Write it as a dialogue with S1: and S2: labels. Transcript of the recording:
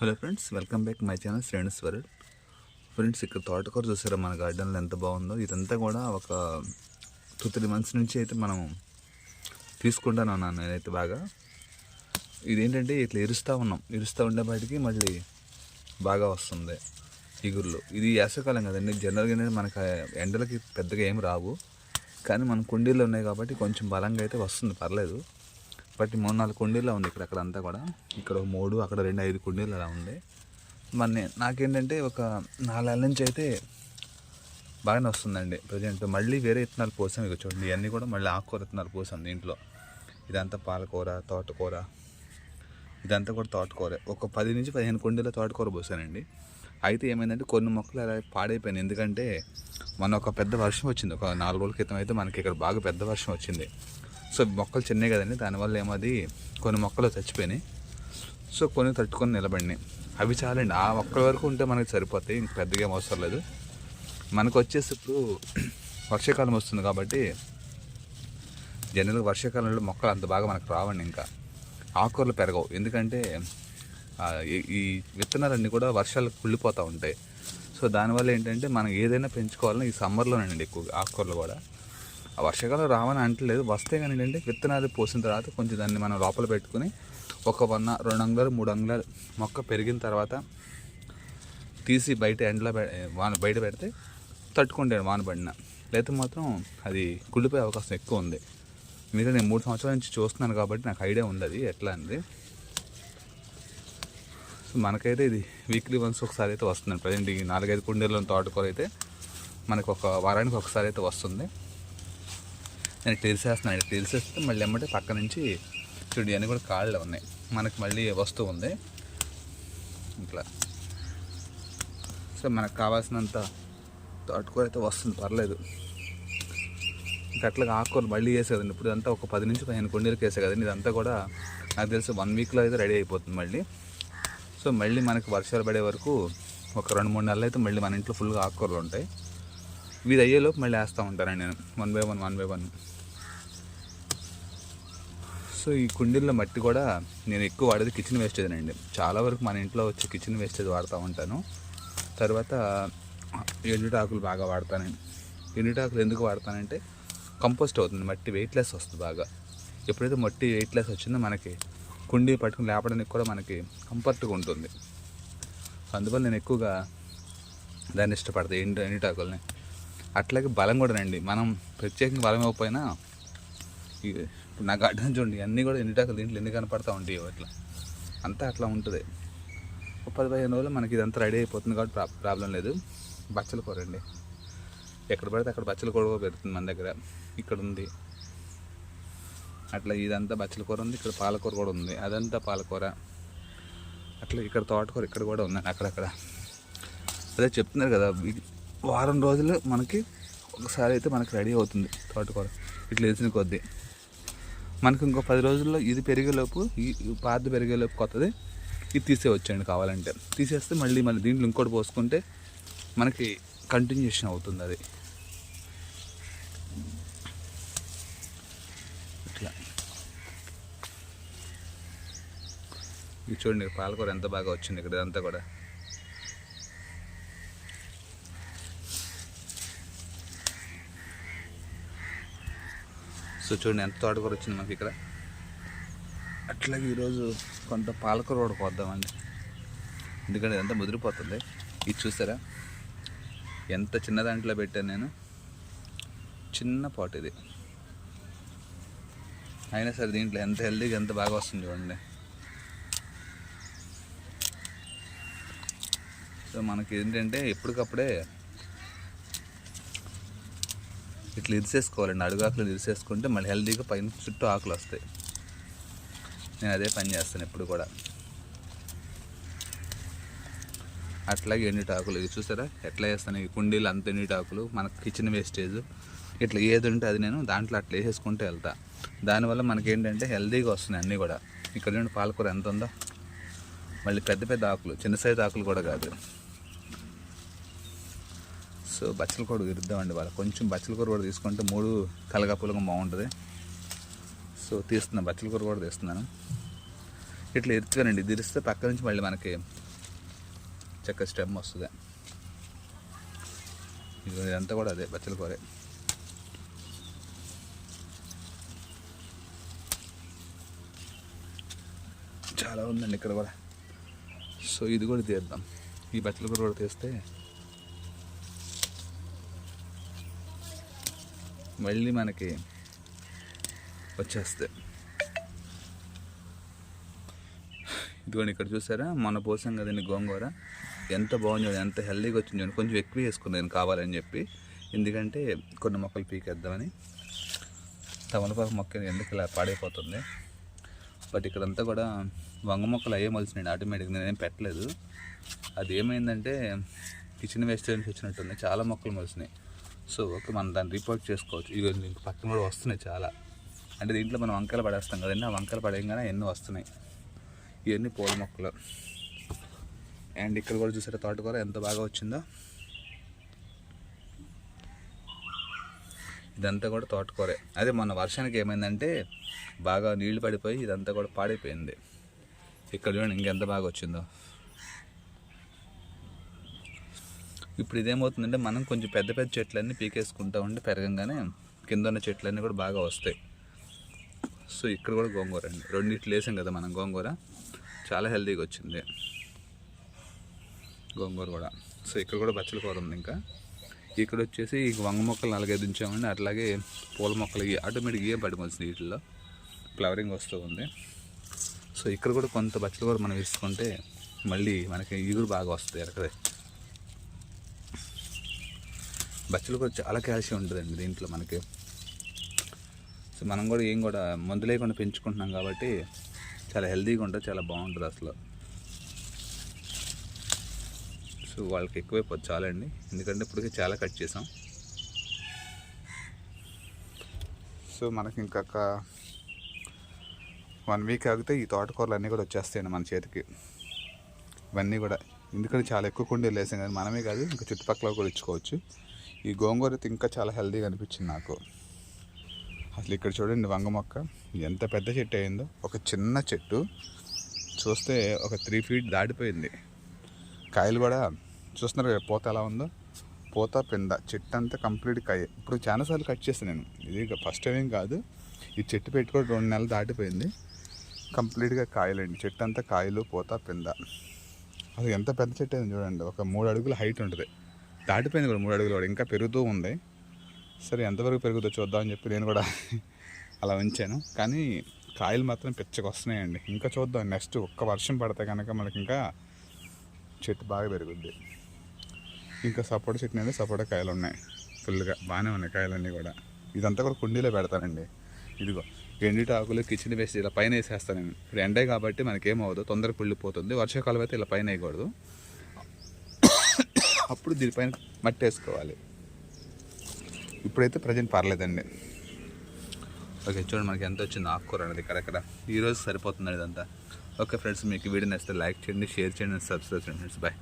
S1: Hello friends welcome back my channel శ్రేణుస్ friends ఇక్కడ తోటకూర చూసారా? మన గార్డెన్లో ఎంత బాగుందో. ఇదంతా కూడా ఒక టూ త్రీ మంత్స్ నుంచి అయితే మనం తీసుకుంటాను అన్నాను నేనైతే బాగా. ఇదేంటంటే ఇట్లా ఇరుస్తూ ఉన్నాం. ఇరుస్తూ ఉండేపాటికి మళ్ళీ బాగా వస్తుంది ఇగుర్లు. ఇది వేసవకాలం కదండి. జనరల్గా అనేది మనకు ఎండలకి పెద్దగా ఏం రావు. కానీ మన కుండీలు ఉన్నాయి కాబట్టి కొంచెం బలంగా అయితే వస్తుంది. పర్లేదు. బట్ మూడు నాలుగు కుండీల్లో ఉంది ఇక్కడ అక్కడ అంతా కూడా. ఇక్కడ మూడు అక్కడ రెండు ఐదు కుండీలు అలా ఉంది. మరి నాకేంటంటే ఒక నాలుగేళ్ళ నుంచి అయితే బాగానే వస్తుందండి ప్రజెంట్. మళ్ళీ వేరే విత్తనాలు పోసాం ఇక చూడండి ఇవన్నీ కూడా మళ్ళీ ఆకుకూర విత్తనాలు పోసాం దీంట్లో. ఇదంతా పాలకూర తోటకూర. ఇదంతా కూడా తోటకూర. ఒక పది నుంచి పదిహేను కుండీల తోటకూర పోసానండి. అయితే ఏమైందంటే కొన్ని మొక్కలు అలా పాడైపోయినాయి. ఎందుకంటే మన ఒక పెద్ద వర్షం వచ్చింది. ఒక నాలుగు రోజుల క్రితం అయితే మనకి ఇక్కడ బాగా పెద్ద వర్షం వచ్చింది. సో మొక్కలు చిన్నవి కదండి. దానివల్ల ఏమది కొన్ని మొక్కలు చచ్చిపోయినాయి. సో కొన్ని తట్టుకొని నిలబడినాయి. అవి చాలండి. ఆ మొక్కల వరకు ఉంటే మనకి సరిపోతాయి. ఇంక పెద్దగా ఏం అవసరం లేదు. మనకు వచ్చేసి ఇప్పుడు వర్షాకాలం వస్తుంది కాబట్టి జనరల్గా వర్షాకాలంలో మొక్కలు అంత బాగా మనకు రావండి ఇంకా. ఆకుకూరలు పెరగవు. ఎందుకంటే ఈ- విత్తనాలన్నీ కూడా వర్షాలకు కుళ్ళిపోతూ ఉంటాయి. సో దానివల్ల ఏంటంటే మనం ఏదైనా పెంచుకోవాలని ఈ సమ్మర్లోనండి ఎక్కువ ఆకుకూరలు కూడా. ఆ వర్షాకాలం రావని అంటలేదు. వస్తే కానీ ఏంటంటే విత్తనాలు పోసిన తర్వాత కొంచెం దాన్ని మనం లోపల పెట్టుకుని ఒక వన్ రెండు అంగుళాలు మూడు అంగుళాలు మొక్క పెరిగిన తర్వాత తీసి బయట ఎండలో పె వాన బయట పెడితే తట్టుకుంటాడు వాన పడిన. లేకపోతే మాత్రం అది కుళ్ళిపోయే అవకాశం ఎక్కువ ఉంది. ఎందుకంటే నేను మూడు సంవత్సరాల నుంచి చూస్తున్నాను కాబట్టి నాకు ఐడియా ఉంది అది ఎట్లా అనేది సో మనకైతే ఇది వీక్లీ వన్స్ ఒకసారి అయితే వస్తుంది. ప్రజెంట్ ఈ నాలుగైదు కుండీల్లో తోటకూర అయితే మనకు ఒక వారానికి ఒకసారి అయితే వస్తుంది. నేను తెలిసేస్తున్నాను ఇక్కడ తెలిసేస్తే మళ్ళీ ఎమ్మటే పక్క నుంచి చూడు ఇవన్నీ కూడా కాళ్ళు ఉన్నాయి. మనకు మళ్ళీ వస్తూ ఉంది. ఇట్లా. సో మనకు కావాల్సినంత తోటకూర అయితే వస్తుంది. పర్లేదు. ఇంకా ఆకుకూరలు మళ్ళీ వేసేదండి. ఇప్పుడు అంతా ఒక పది నుంచి పదిహేను కొండీలకు వేసే కదండి. ఇదంతా కూడా నాకు తెలిసి వన్ వీక్లో అయితే రెడీ అయిపోతుంది మళ్ళీ. సో మళ్ళీ మనకి వర్షాలు పడే వరకు ఒక రెండు మూడు నెలలు అయితే మళ్ళీ మన ఇంట్లో ఫుల్గా ఆకుకూరలు ఉంటాయి. ఇది అయ్యేలోపు మళ్ళీ వేస్తూ ఉంటానండి నేను. One by one one by one so ఈ కుండీల్లో మట్టి కూడా నేను ఎక్కువ వాడేది కిచెన్ వేస్టేజ్ అండి. చాలా వరకు మన ఇంట్లో వచ్చి కిచెన్ వేస్టేజ్ వాడుతూ ఉంటాను. తర్వాత ఎండుటాకులు బాగా వాడతాను ఎండుటాకులు ఎందుకు వాడతానంటే కంపోస్ట్ అవుతుంది. మట్టి వెయిట్లెస్ వస్తుంది బాగా. ఎప్పుడైతే మట్టి వెయిట్లెస్ వచ్చిందో మనకి కుండీ పట్టుకుని లేపడానికి కూడా మనకి కంఫర్ట్గా ఉంటుంది. అందువల్ల నేను ఎక్కువగా దాన్ని ఇష్టపడతాను ఎండు ఎండుటాకుల్ని. అట్లాగే బలం కూడా రండి మనం ప్రత్యేకంగా బలం ఇవ్వకపోయినా ఇప్పుడు నాకు అడ్డం చూడండి అన్నీ కూడా ఎండుటాకులు దీంట్లో ఎన్ని కనపడతా ఉంటాయి అట్లా. అంతా అట్లా ఉంటుంది. ఒక పది పదిహేను రోజులు మనకి ఇదంతా రెడీ అయిపోతుంది కాబట్టి ప్రా ప్రాబ్లం లేదు. బచ్చల కూర అండి. ఎక్కడ పడితే అక్కడ బచ్చల కూర కూడా పెడుతుంది మన దగ్గర. ఇక్కడ ఉంది. అట్లా ఇదంతా బచ్చల కూర ఉంది ఇక్కడ పాలకూర కూడా ఉంది. అదంతా పాలకూర. అట్లా ఇక్కడ తోటకూర ఇక్కడ కూడా ఉందండి అక్కడక్కడ. అదే చెప్తున్నారు కదా వారం రోజులు మనకి ఒకసారి అయితే మనకి రెడీ అవుతుంది తోటకూర. ఇట్లా వేసిన కొద్దీ. మనకి ఇంకో పది రోజుల్లో ఇది పెరిగేలోపు ఈ ఈ పాత పెరిగేలోపు కొత్తది. ఇది తీసేవచ్చండి కావాలంటే. తీసేస్తే మళ్ళీ మళ్ళీ దీంట్లో ఇంకోటి పోసుకుంటే మనకి కంటిన్యూషన్ అవుతుంది అది. ఇట్లా. ఇది చూడండి పాలకూర ఎంత బాగా వచ్చింది ఇక్కడ ఇదంతా కూడా. సో చూడండి ఎంత తోటకూర వచ్చింది మాకు ఇక్కడ. అట్లాగే ఈరోజు కొంత పాలకూర కూడా పోద్దామండి ఎందుకంటే ఇదంతా ముదిరిపోతుంది. ఇది చూసారా ఎంత చిన్న దాంట్లో పెట్టాను నేను. చిన్న పాట్ ఇది. అయినా సరే దీంట్లో ఎంత హెల్దీగా ఎంత బాగా వస్తుంది చూడండి. సో మనకి ఏంటంటే ఎప్పటికప్పుడే ఇట్లా ఇరిసేసుకోవాలండి. అడుగాకులు ఇరిసేసుకుంటే మళ్ళీ హెల్దీగా పైన చుట్టూ ఆకులు వస్తాయి. నేను అదే పని చేస్తాను ఎప్పుడు కూడా. అట్లాగే ఎండుటాకులు ఇవి చూసారా? ఎట్లా వేస్తాను ఈ కుండీలు అంత ఎండుటాకులు మనకు కిచెన్ వేస్టేజ్ ఇట్లా ఏది ఉంటే అది నేను దాంట్లో అట్లా వేసేసుకుంటూ వెళ్తా. దానివల్ల మనకి ఏంటంటే హెల్దీగా వస్తున్నాయి అన్నీ కూడా. ఇక్కడ నుండి పాలకూర ఎంత ఉందో. మళ్ళీ పెద్ద పెద్ద ఆకులు. చిన్న సైజు ఆకులు కూడా కాదు. సో బచ్చల కూర ఇద్దామండి వాళ్ళ. కొంచెం బచ్చల కూర కూడా తీసుకుంటే మూడు కలగపులగా బాగుంటుంది. సో తీస్తున్నా బచ్చల కూర కూడా తీస్తున్నాను. ఇట్లా ఎత్తుగానండి ఇది ఇరిస్తే పక్క నుంచి మళ్ళీ మనకి చక్క స్టెమ్ వస్తుంది. ఇది ఇదంతా కూడా అదే బచ్చల కూరే చాలా ఉందండి ఇక్కడ కూడా. సో ఇది కూడా తీద్దాం. ఈ బచ్చల కూర కూడా తీస్తే మళ్ళీ మనకి వచ్చేస్తాయి ఇదిగోండి ఇక్కడ చూసారా? మన పోసాం కదండి గోంగూర. ఎంత బాగుంది ఎంత హెల్దీగా వచ్చింది చూడండి. కొంచెం ఎక్కువ వేసుకున్నాను కావాలని చెప్పి. ఎందుకంటే కొన్ని మొక్కలు పీకేద్దామని. తమలపాకు మొక్క ఎందుకు ఇలా పాడైపోతుంది? బట్ ఇక్కడంతా కూడా వంగ మొక్కలు అయ్యే మలిసినాయి ఆటోమేటిక్గా నేనేం పెట్టలేదు. అది ఏమైందంటే కిచెన్ వేస్టేజ్ వచ్చినట్టుంది. చాలా మొక్కలు మలిసినాయి సో ఓకే మనం దాన్ని రిపోర్ట్ చేసుకోవచ్చు. ఇవి దీనికి పక్కన కూడా వస్తున్నాయి చాలా. అంటే దీంట్లో మనం వంకాయలు పడేస్తాం కదండి ఆ వంకాయలు పడేయగానే ఎన్నో వస్తున్నాయి. ఇవన్నీ పూల మొక్కలు. అండ్ ఇక్కడ కూడా చూసారా తోటకూర ఎంత బాగా వచ్చిందో? ఇదంతా కూడా తోటకూరే. అదే మొన్న వర్షానికి ఏమైందంటే బాగా నీళ్ళు పడిపోయి ఇదంతా కూడా పాడైపోయింది. ఇక్కడ చూడండి ఇంకెంత బాగా వచ్చిందో. ఇప్పుడు ఇదేమవుతుందంటే మనం కొంచెం పెద్ద పెద్ద చెట్లన్నీ పీకేసుకుంటా ఉంటే పెరగంగానే కింద ఉన్న చెట్లన్నీ కూడా బాగా వస్తాయి. సో ఇక్కడ కూడా గోంగూర అండి. రెండిట్లు వేసాం కదా మనం గోంగూర. చాలా హెల్తీగా వచ్చింది. గోంగూర కూడా. సో ఇక్కడ కూడా బచ్చల కూర ఉంది ఇంకా. ఇక్కడ వచ్చేసి వంగ మొక్కలు నాలుగైదు ఉంచామండి. అట్లాగే పూల మొక్కలు ఆటోమేటిక్గా ఆటోమేటిక్ ఏం పడిపోతుంది వీటిల్లో. ఫ్లవరింగ్ వస్తూ ఉంది. సో ఇక్కడ కూడా కొంత బచ్చల కూర మనం వేసుకుంటే మళ్ళీ మనకి ఇగురు బాగా వస్తాయి ఎరకదే. బచ్చలు కూడా చాలా కాల్షియం ఉంటుందండి దీంట్లో మనకి. సో మనం కూడా ఏం కూడా మందు లేకుండా పెంచుకుంటున్నాం కాబట్టి చాలా హెల్తీగా ఉంటుంది చాలా బాగుంటుంది అసలు. సో వాళ్ళకి ఎక్కువైపోతుంది చాలండి. ఎందుకంటే ఇప్పటికే చాలా కట్ చేసాం. సో మనకి ఇంకొక వన్ వీక్ ఆగితే ఈ తోటకూరలు అన్నీ కూడా వచ్చేస్తాయండి మన చేతికి. ఇవన్నీ కూడా. ఎందుకంటే చాలా ఎక్కువ కుండీలు వేసాం కానీ మనమే కాదు ఇంకా చుట్టుపక్కల కూడా ఇచ్చుకోవచ్చు. ఈ గోంగూర అయితే ఇంకా చాలా హెల్తీగా అనిపించింది నాకు. అసలు ఇక్కడ చూడండి వంగ మొక్క ఎంత పెద్ద చెట్టు అయిందో. ఒక చిన్న చెట్టు చూస్తే ఒక త్రీ ఫీట్ దాటిపోయింది. కాయలు కూడా చూస్తున్నారు కదా పూత ఎలా ఉందో? పూత పింద చెట్టు అంతా కంప్లీట్ కాయ. ఇప్పుడు చాలాసార్లు కట్ చేస్తాను నేను. ఇది ఫస్ట్ టైం ఏం కాదు. ఈ చెట్టు పెట్టుకొని రెండు నెలలు దాటిపోయింది. కంప్లీట్గా కాయలండి. చెట్టు అంతా కాయలు పూత పింద అది ఎంత పెద్ద చెట్టు అయింది చూడండి. ఒక మూడు అడుగుల హైట్ ఉంటుంది. దాటిపోయింది కూడా మూడు అడుగులు కూడా ఇంకా పెరుగుతూ ఉంది. సరే ఎంతవరకు పెరుగుతుందో చూద్దామని చెప్పి నేను కూడా అలా ఉంచాను. కానీ కాయలు మాత్రం పిచ్చగా వస్తున్నాయండి. ఇంకా చూద్దాం. నెక్స్ట్ ఒక్క వర్షం పడితే కనుక మనకి ఇంకా చెట్టు బాగా పెరుగుద్ది. ఇంకా సపోటా చెట్టు అనేది సపోటా కాయలు ఉన్నాయి. ఫుల్గా బాగానే ఉన్నాయి కాయలన్నీ కూడా. ఇదంతా కూడా కుండీలో పెడతానండి. ఇదిగో ఎండిటి ఆకులు కిచెన్ వేసి ఇలా పైన వేసేస్తాను నేను. ఇప్పుడు ఎండే కాబట్టి మనకేమవుతుంది తొందరగా పుళ్ళిపోతుంది వర్షాకాలం అయితే ఇలా పైన వేయకూడదు. అప్పుడు దీనిపైన మట్టి వేసుకోవాలి ఇప్పుడైతే ప్రజెంట్ పర్లేదండి. ఓకే చూడండి మనకి ఎంత వచ్చింది ఆకుకూర అనేది ఇక్కడ ఈరోజు సరిపోతుంది ఇదంతా. ఓకే ఫ్రెండ్స్ మీకు వీడియో నచ్చితే లైక్ చేయండి షేర్ చేయండి సబ్స్క్రైబ్ చేయండి ఫ్రెండ్స్. బాయ్